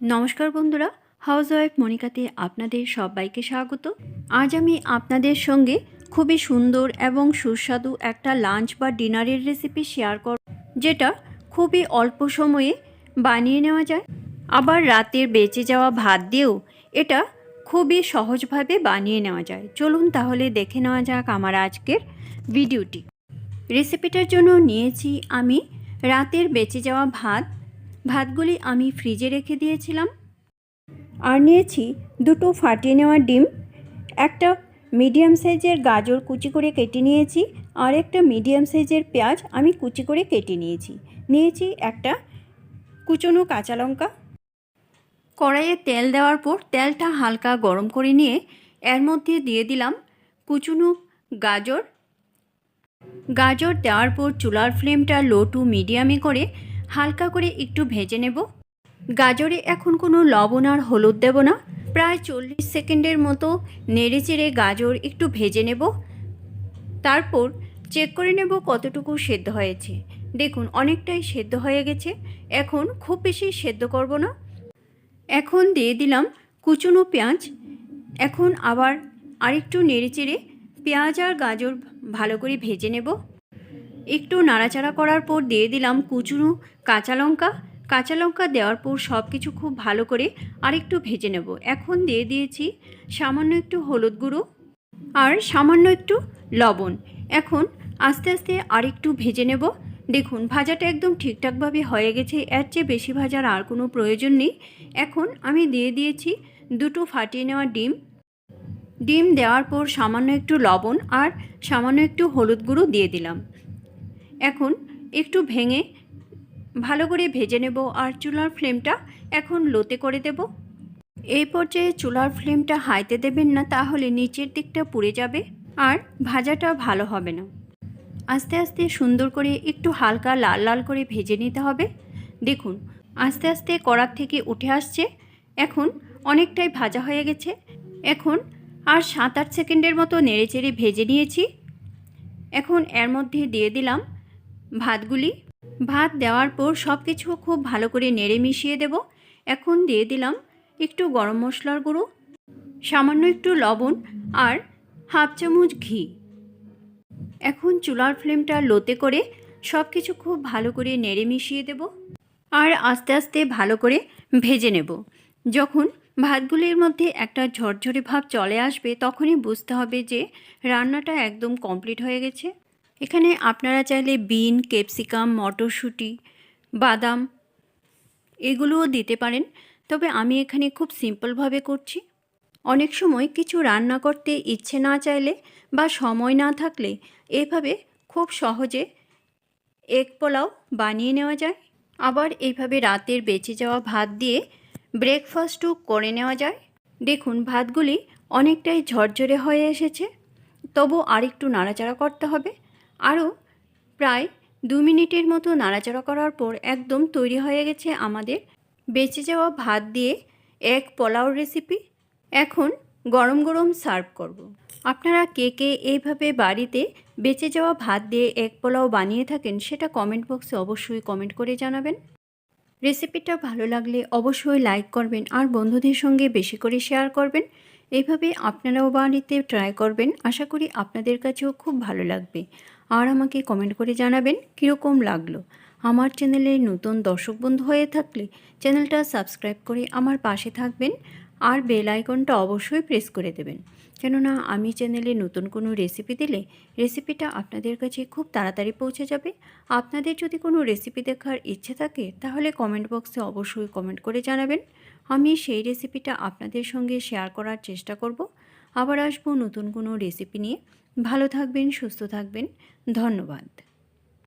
নমস্কার বন্ধুরা house wife মনিকাতে আপনাদের সবাইকে স্বাগত। আজ আমি আপনাদের সঙ্গে খুবই সুন্দর এবং সুস্বাদু একটা লাঞ্চ বা ডিনারের রেসিপি শেয়ার কর যেটা খুবই অল্প সময়ে বানিয়ে নেওয়া যায়। আবার রাতের বেঁচে যাওয়া ভাত দিয়েও এটা খুবই সহজভাবে বানিয়ে নেওয়া যায়। চলুন তাহলে দেখে নেওয়া যাক আমার আজকের ভিডিওটি রেসিপিটার জন্য নিয়েছি আমি রাতের বেঁচে যাওয়া ভাত ভাতগুলি আমি ফ্রিজে রেখে দিয়েছিলাম। আর নিয়েছি দুটো ফাটিয়ে নেওয়া ডিম, একটা মিডিয়াম সাইজের গাজর কুচি করে কেটে নিয়েছি, আর একটা মিডিয়াম সাইজের পেঁয়াজ আমি কুচি করে কেটে নিয়েছি। নিয়েছি একটা কুচনো কাঁচা লঙ্কা। কড়াইয়ে তেল দেওয়ার পর তেলটা হালকা গরম করে নিয়ে এর মধ্যে দিয়ে দিলাম কুচুনো গাজর। গাজর দেওয়ার পর চুলার ফ্লেমটা লো টু মিডিয়ামে করে হালকা করে একটু ভেজে নেব। গাজরে এখন কোনো লবণ আর হলুদ দেব না। প্রায় চল্লিশ সেকেন্ডের মতো নেড়ে চেড়ে গাজর একটু ভেজে নেব। তারপর চেক করে নেব কতটুকু সেদ্ধ হয়েছে। দেখুন, অনেকটাই সেদ্ধ হয়ে গেছে। এখন খুব বেশি সেদ্ধ করব না। এখন দিয়ে দিলাম কুচনো পেঁয়াজ। এখন আবার আরেকটু নেড়ে চেড়ে পেঁয়াজ আর গাজর ভালো করে ভেজে নেব। একটু নাড়াচাড়া করার পর দিয়ে দিলাম কুচুনো কাঁচা লঙ্কা। কাঁচা লঙ্কা দেওয়ার পর সব কিছু খুব ভালো করে আরেকটু ভেজে নেব। এখন দিয়ে দিয়েছি সামান্য একটু হলুদ গুঁড়ো আর সামান্য একটু লবণ। এখন আস্তে আস্তে আরেকটু ভেজে নেব। দেখুন, ভাজাটা একদম ঠিকঠাকভাবে হয়ে গেছে। এর চেয়ে বেশি ভাজার আর কোনো প্রয়োজন নেই। এখন আমি দিয়ে দিয়েছি দুটো ফাটিয়ে নেওয়া ডিম। ডিম দেওয়ার পর সামান্য একটু লবণ আর সামান্য একটু হলুদ গুঁড়ো দিয়ে দিলাম। এখন একটু ভেঙে ভালো করে ভেজে নেব আর চুলার ফ্লেমটা এখন লোতে করে দেব। এই পর্যায়ে চুলার ফ্লেমটা হাইতে দেবেন না, তাহলে নিচের দিকটা পুড়ে যাবে আর ভাজাটা ভালো হবে না। আস্তে আস্তে সুন্দর করে একটু হালকা লাল লাল করে ভেজে নিতে হবে। দেখুন, আস্তে আস্তে কড়ার থেকে উঠে আসছে। এখন অনেকটাই ভাজা হয়ে গেছে। এখন আর সাত আট সেকেন্ডের মতো নেড়ে চেড়ে ভেজে নিয়েছি। এখন এর মধ্যে দিয়ে দিলাম ভাতগুলি? ভাত দেওয়ার পর সব কিছু খুব ভালো করে নেড়ে মিশিয়ে দেব। এখন দিয়ে দিলাম একটু গরম মশলার গুঁড়ো, সামান্য একটু লবণ আর হাফ চামচ ঘি। এখন চুলার ফ্লেমটা লোতে করে সব কিছু খুব ভালো করে নেড়ে মিশিয়ে দেব আর আস্তে আস্তে ভালো করে ভেজে নেব। যখন ভাতগুলির মধ্যে একটা ঝরঝরে ভাব চলে আসবে, তখনই বুঝতে হবে যে রান্নাটা একদম কমপ্লিট হয়ে গেছে। এখানে আপনারা চাইলে বিন, ক্যাপসিকাম, মটরশুঁটি, বাদাম এগুলোও দিতে পারেন। তবে আমি এখানে খুব সিম্পলভাবে করছি। অনেক সময় কিছু রান্না করতে ইচ্ছে না চাইলে বা সময় না থাকলে এভাবে খুব সহজে এক পোলাও বানিয়ে নেওয়া যায়। আবার এইভাবে রাতের বেঁচে যাওয়া ভাত দিয়ে ব্রেকফাস্টও করে নেওয়া যায়। দেখুন, ভাতগুলি অনেকটাই ঝরঝরে হয়ে এসেছে। তবু আরেকটু নাড়াচাড়া করতে হবে। আরও প্রায় দু মিনিটের মতো নাড়াচাড়া করার পর একদম তৈরি হয়ে গেছে আমাদের বেঁচে যাওয়া ভাত দিয়ে এক পোলাও রেসিপি। এখন গরম গরম সার্ভ করব। আপনারা কে কে এইভাবে বাড়িতে বেঁচে যাওয়া ভাত দিয়ে এক পোলাও বানিয়ে থাকেন সেটা কমেন্ট বক্সে অবশ্যই কমেন্ট করে জানাবেন। রেসিপিটা ভালো লাগলে অবশ্যই লাইক করবেন আর বন্ধুদের সঙ্গে বেশি করে শেয়ার করবেন। এইভাবে আপনারাও বাড়িতে ট্রাই করবেন, আশা করি আপনাদের কাছেও খুব ভালো লাগবে। আর আমাকে কমেন্ট করে জানাবেন কীরকম লাগল। আমার চ্যানেলে নতুন দর্শক বন্ধু হয়ে থাকলে চ্যানেলটা সাবস্ক্রাইব করে আমার পাশে থাকবেন, আর বেল আইকনটা অবশ্যই প্রেস করে দেবেন। কেননা আমি চ্যানেলে নতুন কোনো রেসিপি দিলে রেসিপিটা আপনাদের কাছে খুব তাড়াতাড়ি পৌঁছে যাবে। আপনাদের যদি কোনো রেসিপি দেখার ইচ্ছে থাকে, তাহলে কমেন্ট বক্সে অবশ্যই কমেন্ট করে জানাবেন। আমি সেই রেসিপিটা আপনাদের সঙ্গে শেয়ার করার চেষ্টা করব। আবার আসব নতুন কোনো রেসিপি নিয়ে। ভালো থাকবেন, সুস্থ থাকবেন। ধন্যবাদ।